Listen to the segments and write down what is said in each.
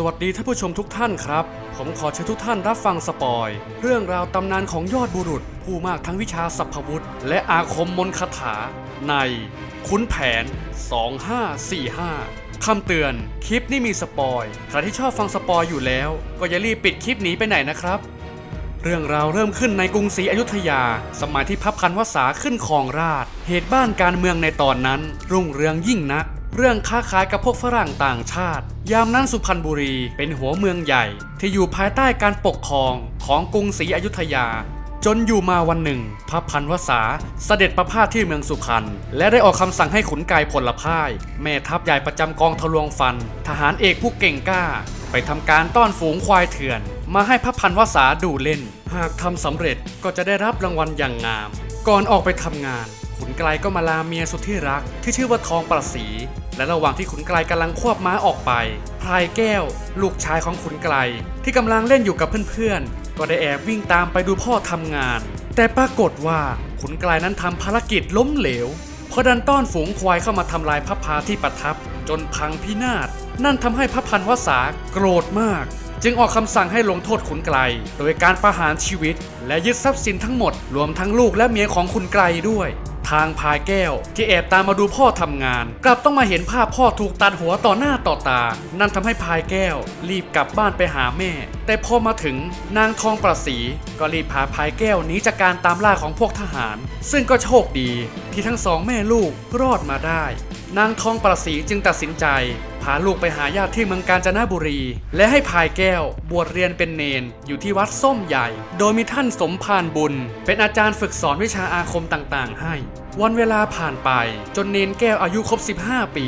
สวัสดีท่านผู้ชมทุกท่านครับ ผมขอเชิญทุกท่านรับฟังสปอย เรื่องราวตำนานของยอดบุรุษ ผู้มากทั้งวิชาสัพพวุธ และอาคมมนต์คาถา ในขุนแผน 2545 คำเตือนคลิปนี้มีสปอยใครที่ชอบฟังสปอยอยู่แล้ว ก็อย่ารีบปิดคลิปหนีไปไหนนะครับ เรื่องราวเริ่มขึ้นในกรุงศรีอยุธยา สมัยที่พระพันวษาขึ้นครองราช เหตุบ้านการเมืองในตอนนั้น รุ่งเรืองยิ่งนัก เรื่องค้าขายกับพวกฝรั่งต่างชาติ ยามนั้นสุพรรณบุรีเป็นหัวเมืองใหญ่ ที่อยู่ภายใต้การปกครองของกรุงศรีอยุธยา จนอยู่มาวันหนึ่ง พระพันวษาเสด็จประพาสที่เมืองสุพรรณและได้ออกคำสั่งให้ขุนกายพลพ่าย แม่ทัพใหญ่ประจำกองทะลวงฟัน ทหารเอกผู้เก่งกล้า ไปทำการต้อนฝูงควายเถื่อน มาให้พระพันวษาดูเล่น หากทำสำเร็จก็จะได้รับรางวัลอย่างงาม ก่อนออกไปทำงาน ขุนไกลก็มาลาเมียสุดที่รัก ที่ชื่อว่าทองประสี และระหว่างที่ขุนไกลกำลังควบม้าออกไปพลายแก้ว ลูกชายของขุนไกล ที่กำลังเล่นอยู่กับเพื่อนๆ ก็ได้แอบวิ่งตามไปดูพ่อทำงาน แต่ปรากฏว่าขุนไกลนั้นทำภารกิจล้มเหลว เพราะดันต้อนฝูงควายเข้ามาทำลายพระพาที่ประทับ จนพังพินาศ นั่นทำให้พระพันวษาโกรธมากจึงออกคำสั่งให้ลงโทษขุนไกล โดยการประหารชีวิต และยึดทรัพย์สินทั้งหมด รวมทั้งลูกและเมียของขุนไกลด้วย ทางพายแก้ว ที่แอบตามมาดูพ่อทำงาน กลับต้องมาเห็นภาพพ่อถูกตัดหัวต่อหน้าต่อตา นั่นทำให้พายแก้ว รีบกลับบ้านไปหาแม่ แต่พอมาถึงนางทองประสีก็รีบพาพายแก้วหนีจากการตามล่าของพวกทหาร ซึ่งก็โชคดีที่ทั้งสองแม่ลูกรอดมาได้ นางทองประสีจึงตัดสินใจาลูกไปหาญาติที่เมืองกาญจนบุรี และให้พายแก้ว บวชเรียนเป็นเนน อยู่ที่วัดส้มใหญ่ โดยมีท่านสมภารบุญ เป็นอาจารย์ฝึกสอนวิชาอาคมต่างๆ ให้ วันเวลาผ่านไป จนเนนแก้วอายุครบ 15 ปี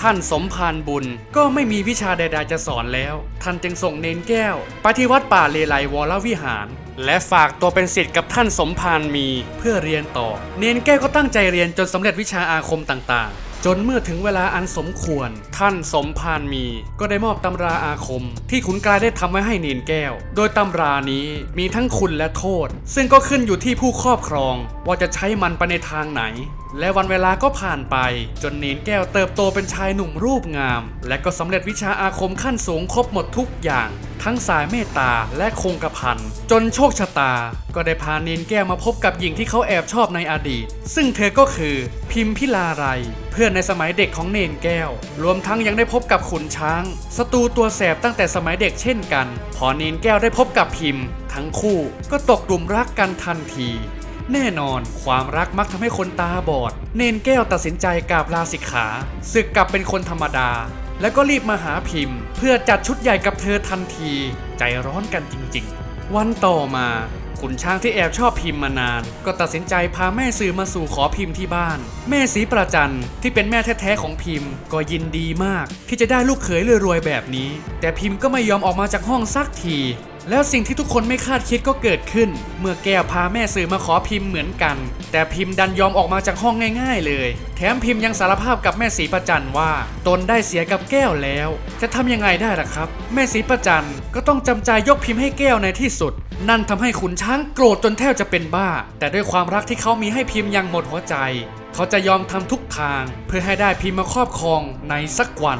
ท่านสมภารบุญก็ไม่มีวิชาใด ๆ จะสอนแล้ว ท่านจึงส่งเนนแก้ว ไปที่วัดป่าเลไลวรวิหาร และฝากตัวเป็นศิษย์กับท่านสมภารมีเพื่อเรียนต่อ เนนแก้วก็ตั้งใจเรียนจนสำเร็จวิชาอาคมต่างๆ จนเมื่อถึงเวลาอันสมควร ท่านสมภารมี ก็ได้มอบตำราอาคม ที่ขุนกลายได้ทำไว้ให้เนนแก้ว โดยตำรานี้มีทั้งคุณและโทษ ซึ่งก็ขึ้นอยู่ที่ผู้ครอบครองว่าจะใช้มันไปในทางไหน และวันเวลาก็ผ่านไป จนเนนแก้วเติบโตเป็นชายหนุ่มรูปงาม และก็สำเร็จวิชาอาคมขั้นสูงครบหมดทุกอย่าง ทั้งสายเมตตาและคงกระพันจนโชคชะตา ก็ได้พาเนนแก้วมาพบกับหญิงที่เขาแอบชอบในอดีต ซึ่งเธอก็คือพิมพิลาไรเพื่อนในสมัยเด็กของเนนแก้ว รวมทั้งยังได้พบกับขุนช้างศัตรูตัวแสบตั้งแต่สมัยเด็กเช่นกัน พอเนนแก้วได้พบกับพิมพ์ทั้งคู่ก็ตกกลุ่มรักกันทันที แน่นอน ความรักมักทำให้คนตาบอด เนนแก้วตัดสินใจกราบลาสิกขาศึกกลับเป็นคนธรรมดา แล้วก็รีบมาหาพิมพ์ เพื่อจัดชุดใหญ่กับเธอทันที ใจร้อนกันจริง ๆ วันต่อมาขุนช้างที่แอบชอบพิมพ์มานาน ก็ตัดสินใจพาแม่สื่อมาสู่ขอพิมพ์ที่บ้าน แม่สีประจันที่เป็นแม่แท้ๆของพิมพ์ ก็ยินดีมาก ที่จะได้ลูกเขยรวยๆแบบนี้ แต่พิมพ์ก็ไม่ยอมออกมาจากห้องสักที แล้วสิ่งที่ทุกคนไม่คาดคิดก็เกิดขึ้น เมื่อแก้วพาแม่สื่อมาขอพิมพ์เหมือนกัน แต่พิมพ์ดันยอมออกมาจากห้องง่าย ๆ เลย แถมพิมพ์ยังสารภาพกับแม่สีประจันว่า ตนได้เสียกับแก้วแล้ว จะทำยังไงได้ล่ะครับ แม่สีประจันก็ต้องจำใจยกพิมพ์ให้แก้วในที่สุด นั่นทำให้ขุนช้างโกรธจนแทบจะเป็นบ้า แต่ด้วยความรักที่เขามีให้พิมพ์ยังหมดหัวใจ เขาจะยอมทำทุกทาง เพื่อให้ได้พิมพ์มาครอบครองในสักวัน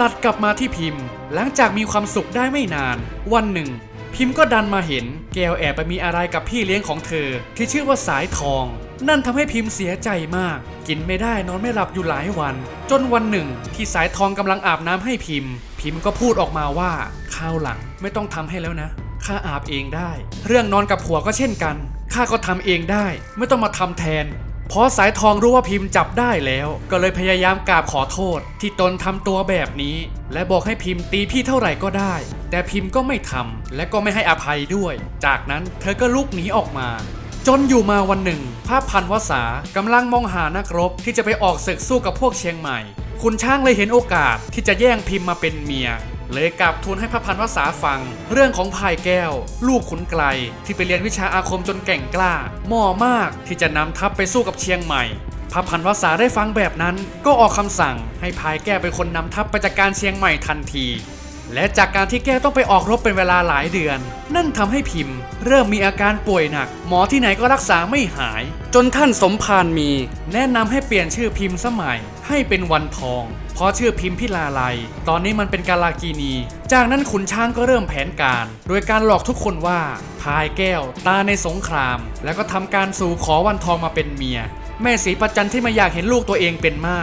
ตัดกลับมาที่พิมพ์ หลังจากมีความสุขได้ไม่นาน วันหนึ่ง พิมพ์ก็ดันมาเห็นแก้วแอบไปมีอะไรกับพี่เลี้ยงของเธอ ที่ชื่อว่าสายทอง นั่นทำให้พิมพ์เสียใจมาก กินไม่ได้นอนไม่หลับอยู่หลายวัน จนวันหนึ่ง ที่สายทองกำลังอาบน้ำให้พิมพ์ พิมพ์ก็พูดออกมาว่าข้าวหลังไม่ต้องทำให้แล้วนะข้าอาบเองได้ เรื่องนอนกับผัวก็เช่นกันข้าก็ทำเองได้ ไม่ต้องมาทำแทน พอสายทองรู้ว่าพิมพ์จับได้แล้ว ก็เลยพยายามกราบขอโทษ ที่ตนทำตัวแบบนี้ และบอกให้พิมพ์ตีพี่เท่าไหร่ก็ได้ แต่พิมพ์ก็ไม่ทำและก็ไม่ให้อภัยด้วย จากนั้นเธอก็ลุกหนีออกมาจนอยู่มาวันหนึ่งพระพันวษากำลังมองหานักรบที่จะไปออกศึกสู้กับพวกเชียงใหม่ คุณช้างเลยเห็นโอกาสที่จะแย่งพิมพ์มาเป็นเมีย เลยกลับทูลให้พระพันวษาฟัง เรื่องของพายแก้ว ลูกขุนไกล ที่ไปเรียนวิชาอาคมจนแก่งกล้าเหม่อมากที่จะนำทัพไปสู้กับเชียงใหม่พระพันวษาได้ฟังแบบนั้น ก็ออกคำสั่งให้พายแก้วเป็นคนนำทัพไปจัดการเชียงใหม่ทันที และจากการที่แก้ต้องไปออกรบเป็นเวลาหลายเดือน นั่นทำให้พิมพ์ เริ่มมีอาการป่วยหนัก หมอที่ไหนก็รักษาไม่หาย จนท่านสมภารมี แนะนำให้เปลี่ยนชื่อพิมพ์สมัย ให้เป็นวันทอง เพราะชื่อพิมพิลาไลยตอนนี้มันเป็นกาลากีนี จากนั้นขุนช้างก็เริ่มแผนการ โดยการหลอกทุกคนว่าพายแก้ว ตาในสงคราม แล้วก็ทำการสู่ขอวันทองมาเป็นเมีย แม่ศรีประจันที่ไม่อยากเห็นลูกตัวเองเป็นไม้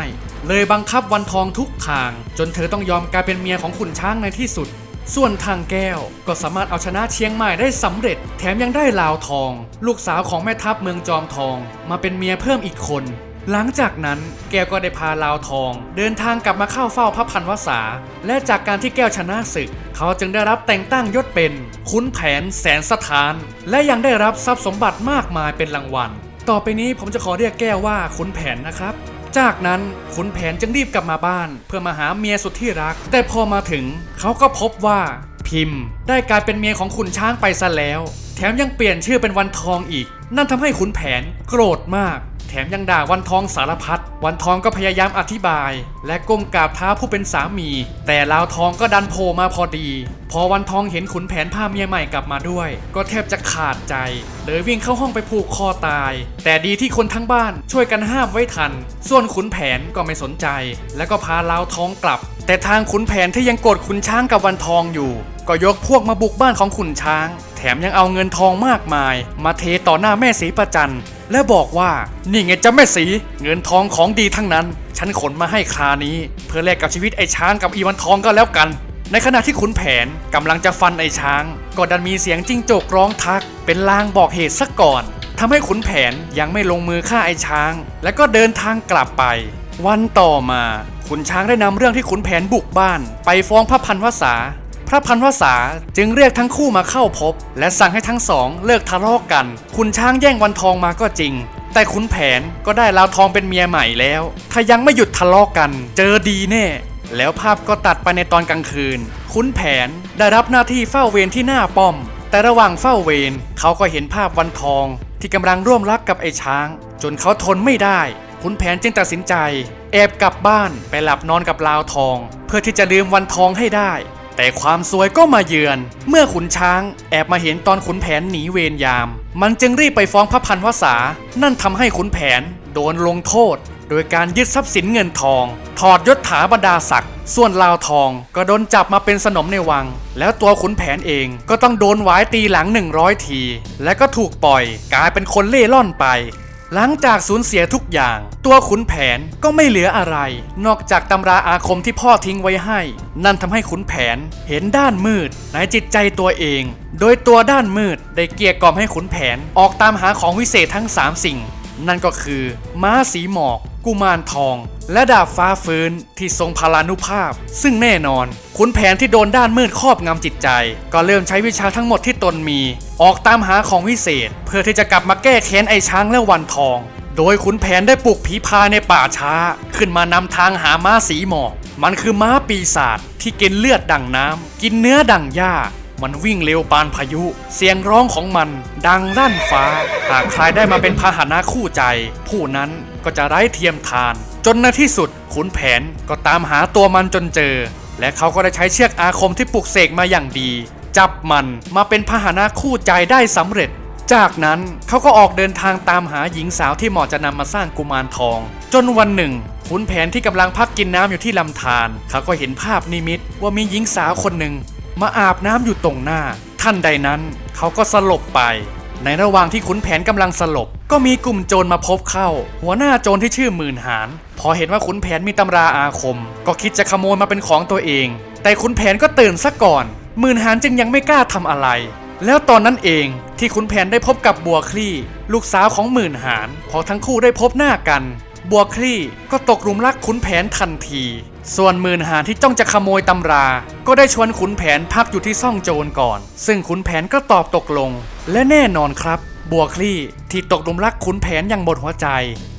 เลยบังคับวันทองทุกทาง จนเธอต้องยอมกลายเป็นเมียของขุนช้างในที่สุด ส่วนทางแก้วก็สามารถเอาชนะเชียงใหม่ได้สำเร็จ แถมยังได้ลาวทอง ลูกสาวของแม่ทัพเมืองจอมทอง มาเป็นเมียเพิ่มอีกคน หลังจากนั้นแก้วก็ได้พาลาวทอง เดินทางกลับมาเข้าเฝ้าพระพันวษา และจากการที่แก้วชนะศึก เขาจึงได้รับแต่งตั้งยศเป็นขุนแผนแสนสถาน และยังได้รับทรัพย์สมบัติมากมายเป็นรางวัล ต่อไปนี้ผมจะขอเรียกแก้วว่าขุนแผนนะครับ จากนั้นขุนแผนจึงรีบกลับมาบ้าน เพื่อมาหาเมียสุดที่รัก แต่พอมาถึงเขาก็พบว่าพิมพ์ ได้กลายเป็นเมียของขุนช้างไปซะแล้ว แถมยังเปลี่ยนชื่อเป็นวันทองอีก นั่นทำให้ขุนแผนโกรธมาก แถมยังด่าวันทองสารพัด วันทองก็พยายามอธิบาย และก้มกราบเท้าผู้เป็นสามี แต่ลาวทองก็ดันโผล่มาพอดี พอวันทองเห็นขุนแผนพาเมียใหม่กลับมาด้วย ก็แทบจะขาดใจ เลยวิ่งเข้าห้องไปผูกคอตาย แต่ดีที่คนทั้งบ้านช่วยกันห้ามไว้ทัน ส่วนขุนแผนก็ไม่สนใจ แล้วก็พาลาวทองกลับ แต่ทางขุนแผนที่ยังโกรธขุนช้างกับวันทองอยู่ ก็ยกพวกมาบุกบ้านของขุนช้าง แถมยังเอาเงินทองมากมาย มาเทต่อหน้าแม่สีประจัน และบอกว่านี่ไงจ้าแม่สีเงินทองของดีทั้งนั้น ฉันขนมาให้คานี้ เพื่อแลกกับชีวิตไอ้ช้างกับอีวันทองก็แล้วกัน ในขณะที่ขุนแผนกำลังจะฟันไอ้ช้าง ก็ดันมีเสียงจิ้งจกร้องทัก เป็นลางบอกเหตุซะก่อนทำให้ขุนแผนยังไม่ลงมือฆ่าไอ้ช้าง และก็เดินทางกลับไป วันต่อมาขุนช้างได้นำเรื่องที่ขุนแผนบุกบ้าน ไปฟ้องพระพันวษา ระพันวษาจึงเรียกทั้งคู่มาเข้าพบ และสั่งให้ทั้งสองเลิกทะเลาะกันขุนช้างแย่งวันทองมาก็จริง แต่ขุนแผนก็ได้ลาวทองเป็นเมียใหม่แล้ว ถ้ายังไม่หยุดทะเลาะกัน เจอดีแน่ แล้วภาพก็ตัดไปในตอนกลางคืน ขุนแผนได้รับหน้าที่เฝ้าเวรที่หน้าป้อม แต่ระหว่างเฝ้าเวรเขาก็เห็นภาพวันทอง ที่กำลังร่วมรักกับไอ้ช้าง จนเขาทนไม่ได้ขุนแผนจึงตัดสินใจ แอบกลับบ้านไปหลับนอนกับลาวทอง เพื่อที่จะลืมวันทองให้ได้ แต่ความซวยก็มาเยือน เมื่อขุนช้างแอบมาเห็นตอนขุนแผนหนีเวรยาม มันจึงรีบไปฟ้องพระพันวษา นั่นทำให้ขุนแผนโดนลงโทษ โดยการยึดทรัพย์สินเงินทอง ถอดยศถาบรรดาศักดิ์ส่วนลาวทองก็โดนจับมาเป็นสนมในวัง แล้วตัวขุนแผนเองก็ต้องโดนหวายตีหลัง 100 ที และก็ถูกปล่อยกลายเป็นคนเล่ร่อนไป หลังจากสูญเสียทุกอย่าง ตัวขุนแผนก็ไม่เหลืออะไร นอกจากตำราอาคมที่พ่อทิ้งไว้ให้ นั่นทำให้ขุนแผนเห็นด้านมืดในจิตใจตัวเอง โดยตัวด้านมืดได้เกลี้ยกล่อมให้ขุนแผนออกตามหาของวิเศษทั้ง 3 สิ่ง นั่นก็คือ ม้าสีหมอก กุมารทอง และดาบฟ้าฟื้นที่ทรงพลานุภาพ ซึ่งแน่นอนขุนแผนที่โดนด้านมืดครอบงำจิตใจ ก็เริ่มใช้วิชาทั้งหมดที่ตนมี ออกตามหาของวิเศษ เพื่อที่จะกลับมาแก้แค้นไอ้ช้างและวันทอง โดยขุนแผนได้ปลุกผีพายในป่าช้า ขึ้นมานำทางหาม้าสีหมอกมันคือม้าปีศาจที่กินเลือดดั่งน้ำกินเนื้อดั่งหญ้า มันวิ่งเร็วปานพายุ เสียงร้องของมันดังลั่นฟ้า หากใครได้มาเป็นพาหนะคู่ใจ ผู้นั้นก็จะไร้เทียมทาน จนในที่สุดขุนแผนก็ตามหาตัวมันจนเจอ และเขาก็ได้ใช้เชือกอาคมที่ปลุกเสกมาอย่างดี จับมันมาเป็นพาหนะคู่ใจได้สำเร็จ จากนั้นเขาก็ออกเดินทางตามหาหญิงสาวที่เหมาะจะนำมาสร้างกุมารทอง จนวันหนึ่งขุนแผนที่กำลังพักกินน้ำอยู่ที่ลำธารเขาก็เห็นภาพนิมิตว่ามีหญิงสาวคนหนึ่ง มาอาบน้ำอยู่ตรงหน้า ท่านใดนั้นเขาก็สลบไป ในระหว่างที่ขุนแผนกำลังสลบ ก็มีกลุ่มโจรมาพบเข้า หัวหน้าโจรที่ชื่อหมื่นหานพอเห็นว่าขุนแผนมีตำราอาคม ก็คิดจะขโมยมาเป็นของตัวเอง แต่ขุนแผนก็ตื่นซะก่อนหมื่นหานจึงยังไม่กล้าทำอะไร แล้วตอนนั้นเองที่ขุนแผนได้พบกับบัวคลี่ ลูกสาวของหมื่นหานพอทั้งคู่ได้พบหน้ากัน บัวคลี่ก็ตกหลุมรักขุนแผนทันที ส่วนหมื่นหานที่จ้องจะขโมยตำรา ก็ได้ชวนขุนแผนพักอยู่ที่ซ่องโจรก่อน ซึ่งขุนแผนก็ตอบตกลง และแน่นอนครับ บัวคลี่ที่ตกหลุมรักขุนแผนอย่างหมดหัวใจ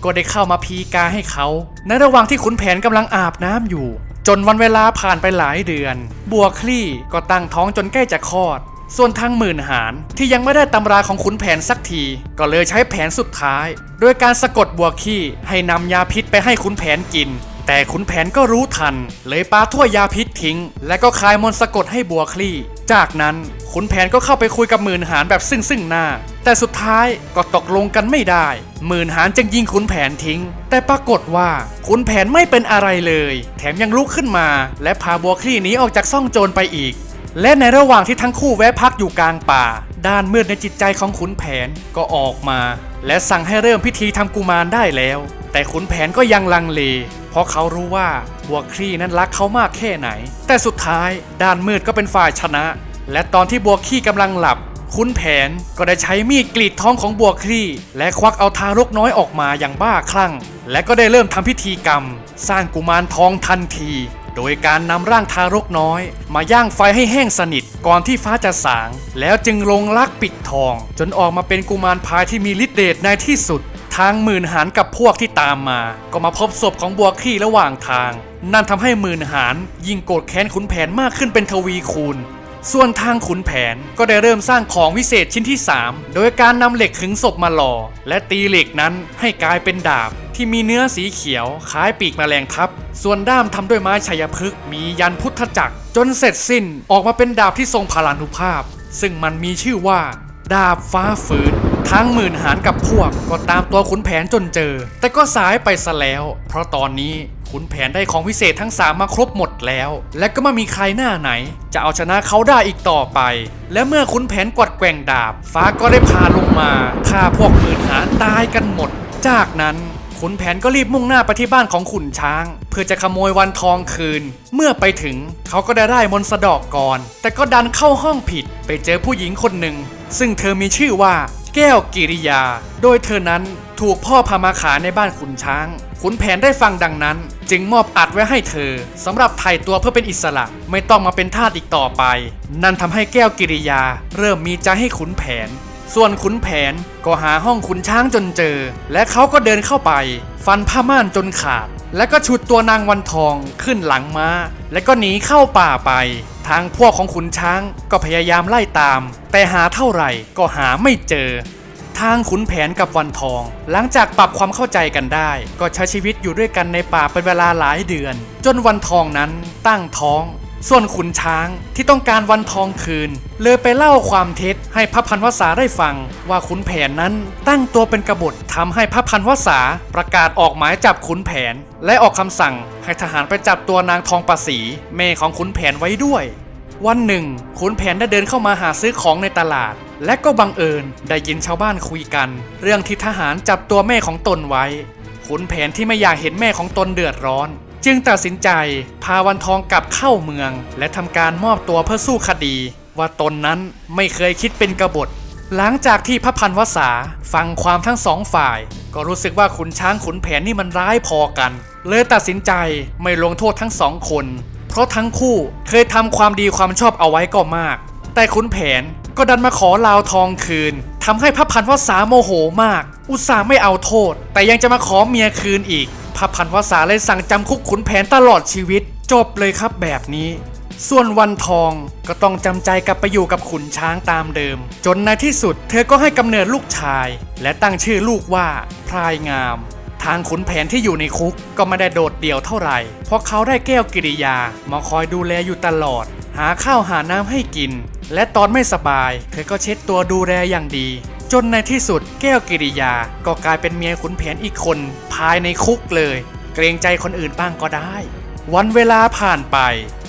ก็ได้เข้ามาพีกาให้เขา ในระหว่างที่ขุนแผนกำลังอาบน้ำอยู่ จนวันเวลาผ่านไปหลายเดือน บัวคลี่ก็ตั้งท้องจนใกล้จะคลอด ส่วนทางหมื่นหารที่ยังไม่ได้ตำราของขุนแผนสักที ก็เลยใช้แผนสุดท้าย โดยการสะกดบัวขี้ให้นำยาพิษไปให้ขุนแผนกิน แต่ขุนแผนก็รู้ทัน เลยปาถ้วยยาพิษทิ้ง และก็คลายมนต์สะกดให้บัวคลี่ จากนั้นขุนแผนก็เข้าไปคุยกับหมื่นหารแบบซึ่งซึ่งหน้า แต่สุดท้ายก็ตกลงกันไม่ได้ หมื่นหารจึงยิงขุนแผนทิ้ง แต่ปรากฏว่าขุนแผนไม่เป็นอะไรเลย แถมยังลุกขึ้นมา และพาบัวคลี่หนีออกจากซ่องโจรไปอีก และในระหว่างที่ทั้งคู่แวะพักอยู่กลางป่า ด้านมืดในจิตใจของขุนแผนก็ออกมา และสั่งให้เริ่มพิธีทำกุมารได้แล้ว แต่ขุนแผนก็ยังลังเล เพราะเขารู้ว่าบัวคลี่นั้นรักเขามากแค่ไหน แต่สุดท้ายด้านมืดก็เป็นฝ่ายชนะ และตอนที่บัวคลี่กำลังหลับขุนแผนก็ได้ใช้มีดกรีดท้องของบัวคลี่ และควักเอาทารกน้อยออกมาอย่างบ้าคลั่ง และก็ได้เริ่มทำพิธีกรรม สร้างกุมารทองทันที โดยการนำร่างทารกน้อย มาย่างไฟให้แห้งสนิทก่อนที่ฟ้าจะสาง แล้วจึงลงลักปิดทอง จนออกมาเป็นกุมารพายที่มีฤทธิ์เดชในที่สุด ทางหมื่นหารกับพวกที่ตามมา ก็มาพบศพของบัวคลี่ระหว่างทาง นั่นทำให้หมื่นหารยิ่งโกรธแค้นขุนแผนมากขึ้นเป็นทวีคูณส่วนทางขุนแผนก็ได้เริ่มสร้างของวิเศษชิ้นที่ 3 โดยการนำเหล็กขึงศพมาหล่อ และตีเหล็กนั้นให้กลายเป็นดาบ ที่มีเนื้อสีเขียวคล้ายปีกแมลงทับ ส่วนด้ามทำด้วยไม้ชัยพฤกษ์มียันพุทธจักร จนเสร็จสิ้นออกมาเป็นดาบที่ทรงพลานุภาพ ซึ่งมันมีชื่อว่า ดาบฟ้าฝืนทั้งหมื่นหารกับพวกก็ตามตัวขุนแผนจนเจอ แต่ก็สายไปซะแล้ว เพราะตอนนี้ขุนแผนได้ของวิเศษทั้งสามมาครบหมดแล้ว และก็ไม่มีใครหน้าไหน จะเอาชนะเขาได้อีกต่อไป และเมื่อขุนแผนกวัดแกว่งดาบ ฟ้าก็ได้พาลงมาฆ่าพวกหมื่นหารตายกันหมด จากนั้น ขุนแผนก็รีบมุ่งหน้าไปที่บ้านของขุนช้าง เพื่อจะขโมยวันทองคืน เมื่อไปถึงเขาก็ได้ได้มนสะดอกก่อน แต่ก็ดันเข้าห้องผิด ไปเจอผู้หญิงคนหนึ่ง ซึ่งเธอมีชื่อว่าแก้วกิริยา โดยเธอนั้นถูกพ่อพามาขาในบ้านขุนช้าง ขุนแผนได้ฟังดังนั้น จึงมอบอัดไว้ให้เธอสำหรับไถ่ตัวเพื่อเป็นอิสระไม่ต้องมาเป็นทาสอีกต่อไป นั่นทำให้แก้วกิริยา เริ่มมีใจให้ขุนแผน ส่วนขุนแผนก็หาห้องขุนช้างจนเจอ และเขาก็เดินเข้าไป ฟันผ้าม่านจนขาด และก็ฉุดตัวนางวันทองขึ้นหลังม้า และก็หนีเข้าป่าไป ทางพวกของขุนช้างก็พยายามไล่ตาม แต่หาเท่าไหร่ก็หาไม่เจอ ทางขุนแผนกับวันทอง หลังจากปรับความเข้าใจกันได้ ก็ใช้ชีวิตอยู่ด้วยกันในป่าเป็นเวลาหลายเดือน จนวันทองนั้นตั้งท้อง ส่วนขุนช้างที่ต้องการวันทองคืน เลยไปเล่าความเท็จให้พระพันวษาได้ฟัง ว่าขุนแผนนั้นตั้งตัวเป็นกบฏทำให้พระพันวษาประกาศออกหมายจับขุนแผน และออกคำสั่งให้ทหารไปจับตัวนางทองประสีแม่ของขุนแผนไว้ด้วย วันหนึ่งขุนแผนได้เดินเข้ามาหาซื้อของในตลาด และก็บังเอิญได้ยินชาวบ้านคุยกัน เรื่องที่ทหารจับตัวแม่ของตนไว้ขุนแผนที่ไม่อยากเห็นแม่ของตนเดือดร้อน จึงตัดสินใจพาวันทองกลับเข้าเมือง และทำการมอบตัวเพื่อสู้คดี ว่าตนนั้นไม่เคยคิดเป็นกบฏ หลังจากที่พระพันวษาฟังความทั้งสองฝ่าย ก็รู้สึกว่าขุนช้างขุนแผนนี่มันร้ายพอกัน เลยตัดสินใจไม่ลงโทษทั้งสองคน เพราะทั้งคู่เคยทำความดีความชอบเอาไว้ก็มาก แต่ขุนแผนก็ดันมาขอลาวทองคืนทำให้พระพันวษาโมโหมาก อุตส่าห์ไม่เอาโทษ แต่ยังจะมาขอเมียคืนอีก พระพันวษาเลยสั่งจำคุกขุนแผนตลอดชีวิต จบเลยครับแบบนี้ ส่วนวันทองก็ต้องจำใจกลับไปอยู่กับขุนช้างตามเดิม จนในที่สุดเธอก็ให้กำเนิดลูกชาย และตั้งชื่อลูกว่าพรายงาม ทางขุนแผนที่อยู่ในคุกก็ไม่ได้โดดเดี่ยวเท่าไหร่เพราะเขาได้แก้วกิริยามาคอยดูแลอยู่ตลอด หาข้าวหาน้ำให้กิน และตอนไม่สบาย เธอก็เช็ดตัวดูแลอย่างดี จนในที่สุดแก้วกิริยาก็กลายเป็นเมียขุนแผนอีกคนภายในคุกเลย เกรงใจคนอื่นบ้างก็ได้ วันเวลาผ่านไป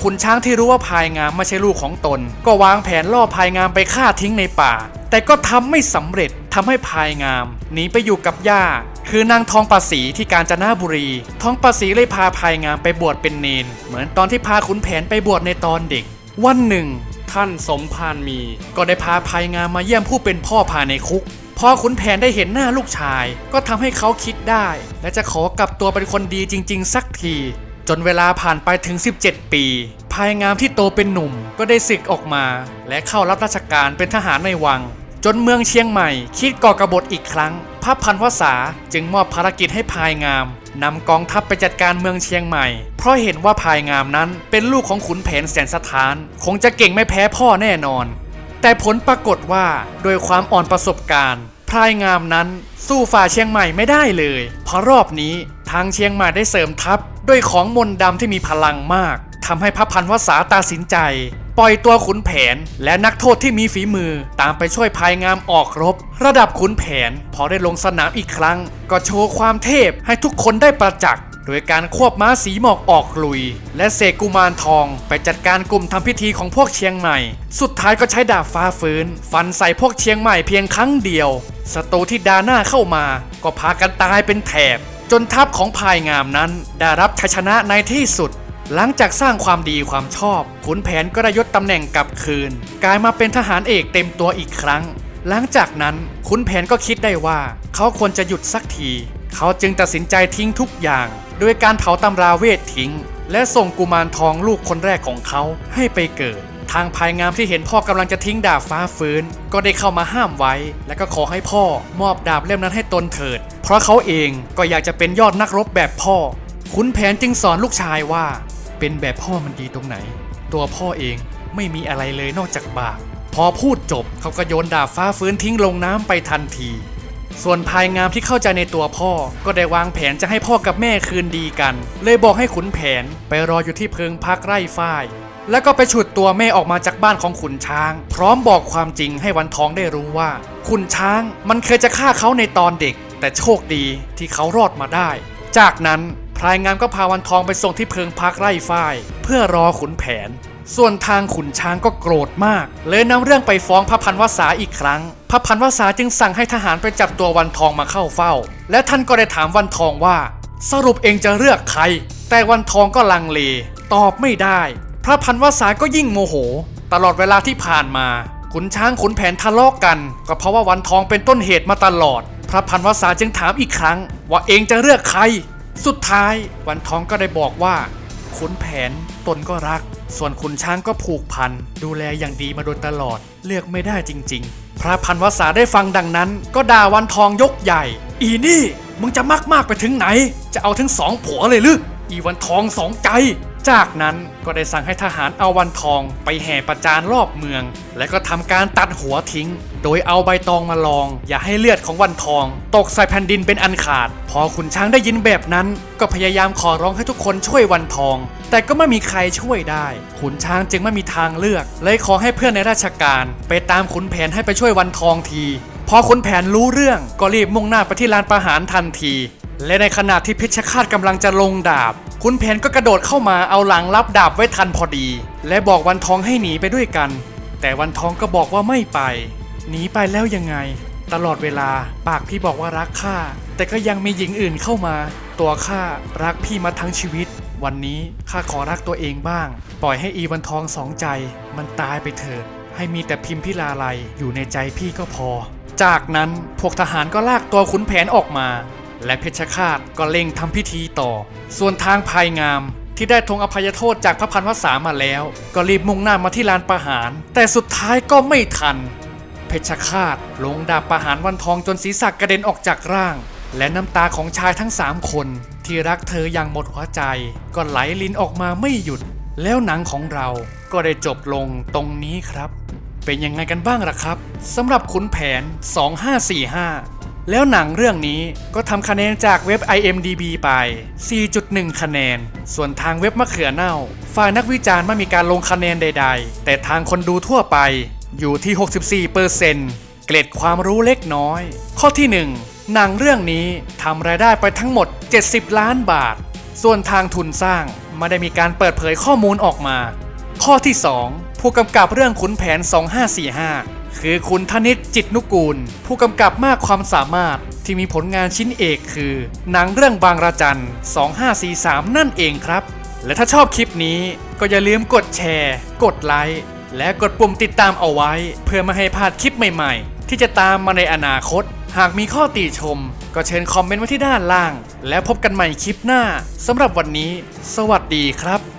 ขุนช้างที่รู้ว่าพายงามไม่ใช่ลูกของตน ก็วางแผนล่อพายงามไปฆ่าทิ้งในป่า แต่ก็ทำไม่สำเร็จทำให้พายงามหนีไปอยู่กับย่า คือนางทองประสีที่กาญจนบุรี ทองประสีเลยพาพายงามไปบวชเป็นเนน เหมือนตอนที่พาขุนแผนไปบวชในตอนเด็ก วันหนึ่ง ท่านสมพานมี ก็ได้พาภายงามมาเยี่ยมผู้เป็นพ่อภายในคุกพอขุนแผนได้เห็นหน้าลูกชาย ก็ทำให้เขาคิดได้ และจะขอกลับตัวเป็นคนดีจริง ๆ สักที จนเวลาผ่านไปถึง 17 ปีภายงามที่โตเป็นหนุ่มก็ได้ศึกออกมา และเข้ารับราชการเป็นทหารในวัง จนเมืองเชียงใหม่ คิดก่อกบฏอีกครั้ง พระพันวษาจึงมอบภารกิจให้พายงามนำกองทัพไปจัดการเมืองเชียงใหม่ เพราะเห็นว่าพายงามนั้นเป็นลูกของขุนแผนแสนสถาน คงจะเก่งไม่แพ้พ่อแน่นอน แต่ผลปรากฏว่าโดยความอ่อนประสบการณ์พายงามนั้นสู้ฝ่าเชียงใหม่ไม่ได้เลย เพราะรอบนี้ทางเชียงใหม่ได้เสริมทัพด้วยของมนต์ดำที่มีพลังมากทำให้พระพันวษาตัดสินใจ ปล่อยตัวขุนแผนและนักโทษที่มีฝีมือตามไปช่วยพายงามออกรบ ระดับขุนแผน พอได้ลงสนามอีกครั้ง ก็โชว์ความเทพให้ทุกคนได้ประจักษ์โดยการควบม้าสีหมอกออกลุย และเสกกุมารทองไปจัดการกลุ่มทำพิธีของพวกเชียงใหม่ สุดท้ายก็ใช้ดาบฟ้าฟื้น ฟันใส่พวกเชียงใหม่เพียงครั้งเดียวศัตรูที่ดาหน้าเข้ามา ก็พากันตายเป็นแถบ จนทัพของพายงามนั้นได้รับชัยชนะในที่สุด หลังจากสร้างความดีความชอบขุนแผนก็ได้ยศตำแหน่งกลับคืน กลายมาเป็นทหารเอกเต็มตัวอีกครั้ง หลังจากนั้นขุนแผนก็คิดได้ว่า เขาควรจะหยุดสักที เขาจึงตัดสินใจทิ้งทุกอย่าง โดยการเผาตำราเวททิ้ง และส่งกุมารทองลูกคนแรกของเขาให้ไปเกิด ทางภายงามที่เห็นพ่อกำลังจะทิ้งดาบฟ้าฟื้น ก็ได้เข้ามาห้ามไว้ และก็ขอให้พ่อมอบดาบเล่มนั้นให้ตนเถิด เพราะเขาเองก็อยากจะเป็นยอดนักรบแบบพ่อขุนแผนจึงสอนลูกชายว่า เป็นแบบพ่อมันดีตรงไหน ตัวพ่อเองไม่มีอะไรเลยนอกจากบาปพอพูดจบเขาก็โยนดาบฟ้าฟื้นทิ้งลงน้ำไปทันที ส่วนภายงามที่เข้าใจในตัวพ่อก็ได้วางแผนจะให้พ่อกับแม่คืนดีกัน เลยบอกให้ขุนแผนไปรออยู่ที่เพิงพักไร่ฝ้าย แล้วก็ไปฉุดตัวแม่ออกมาจากบ้านของขุนช้าง พร้อมบอกความจริงให้วันทองได้รู้ว่า ขุนช้างมันเคยจะฆ่าเขาในตอนเด็ก แต่โชคดีที่เขารอดมาได้ จากนั้น พลายงามก็พาวันทองไปส่งที่เพิงพักไร่ฝ้าย เพื่อรอขุนแผน ส่วนทางขุนช้างก็โกรธมาก เลยนำเรื่องไปฟ้องพระพันวษาอีกครั้ง พระพันวษาจึงสั่งให้ทหารไปจับตัววันทองมาเข้าเฝ้า และท่านก็ได้ถามวันทองว่า สรุปเองจะเลือกใคร แต่วันทองก็ลังเล ตอบไม่ได้ พระพันวษาก็ยิ่งโมโห ตลอดเวลาที่ผ่านมาขุนช้างขุนแผนทะเลาะกัน ก็เพราะว่าวันทองเป็นต้นเหตุมาตลอด พระพันวษาจึงถามอีกครั้ง ว่าเองจะเลือกใคร สุดท้ายวันทองก็ได้บอกว่าขุนแผนตนก็รัก ส่วนขุนช้างก็ผูกพัน ดูแลอย่างดีมาโดยตลอด เลือกไม่ได้จริง ๆ พระพันวษาได้ฟังดังนั้น ก็ด่าวันทองยกใหญ่ อีนี่มึงจะมากมากไปถึงไหน จะเอาทั้งสองผัวเลยหรืออีวันทองสองใจ จากนั้นก็ได้สั่งให้ทหารเอาวันทองไปแห่ประจานรอบเมือง และก็ทำการตัดหัวทิ้ง โดยเอาใบตองมาลอง อย่าให้เลือดของวันทอง ตกใส่แผ่นดินเป็นอันขาด พอขุนช้างได้ยินแบบนั้น ก็พยายามขอร้องให้ทุกคนช่วยวันทอง แต่ก็ไม่มีใครช่วยได้ ขุนช้างจึงไม่มีทางเลือก เลยขอให้เพื่อนในราชการไปตามขุนแผนให้ไปช่วยวันทองที พอขุนแผนรู้เรื่องก็รีบมุ่งหน้าไปที่ลานประหารทันที และในขณะที่เพชฌฆาตกำลังจะลงดาบขุนแผนก็กระโดดเข้ามาเอาหลังรับดาบไว้ทันพอดี และบอกวันทองให้หนีไปด้วยกัน แต่วันทองก็บอกว่าไม่ไป หนีไปแล้วยังไง ตลอดเวลาปากพี่บอกว่ารักข้าแต่ก็ยังมีหญิงอื่นเข้ามา ตัวข้ารักพี่มาทั้งชีวิต วันนี้ข้าขอรักตัวเองบ้าง ปล่อยให้อีวันทองสองใจ มันตายไปเถิดให้มีแต่พิมพ์พิลาไลยอยู่ในใจพี่ก็พอ จากนั้นพวกทหารก็ลากตัวขุนแผนออกมา และเพชรฆาตก็เร่งทำพิธีต่อ ส่วนทางภายงามที่ได้ธงอภัยโทษจากพระพันวษามาแล้ว ก็รีบมุ่งหน้ามาที่ลานประหาร แต่สุดท้ายก็ไม่ทัน เพชรฆาตลงดาบประหารวันทองจนศีรษะกระเด็นออกจากร่าง และน้ำตาของชายทั้งสามคน ที่รักเธออย่างหมดหัวใจ ก็ไหลลินออกมาไม่หยุด แล้วหนังของเราก็ได้จบลงตรงนี้ครับ เป็นยังไงกันบ้างล่ะครับสำหรับขุนแผน 2545 แล้วหนังเรื่องนี้ก็ทำคะแนนจากเว็บ IMDB ไป 4.1 คะแนน ส่วนทางเว็บมะเขือเน่า ฝ่ายนักวิจารณ์ไม่มีการลงคะแนนใด ๆ แต่ทางคนดูทั่วไปอยู่ที่ 64%เกร็ดความรู้เล็กน้อย ข้อที่ 1 หนังเรื่องนี้ทำรายได้ไปทั้งหมด 70 ล้านบาท ส่วนทางทุนสร้างไม่ได้มีการเปิดเผยข้อมูลออกมา ข้อที่ 2 ผู้กำกับเรื่องขุนแผน 2545 คือคุณธนิตจิตนุกูล ผู้กำกับมากความสามารถที่มีผลงานชิ้นเอกคือ หนังเรื่องบางระจัน 2543 นั่นเองครับ และถ้าชอบคลิปนี้ก็อย่าลืมกดแชร์ กดไลค์และกดปุ่มติดตามเอาไว้ เพื่อไม่ให้พลาดคลิปใหม่ๆ ที่จะตามมาในอนาคต หากมีข้อติชม ก็เชิญคอมเมนต์ไว้ที่ด้านล่าง แล้วพบกันใหม่คลิปหน้าสำหรับวันนี้ สวัสดีครับ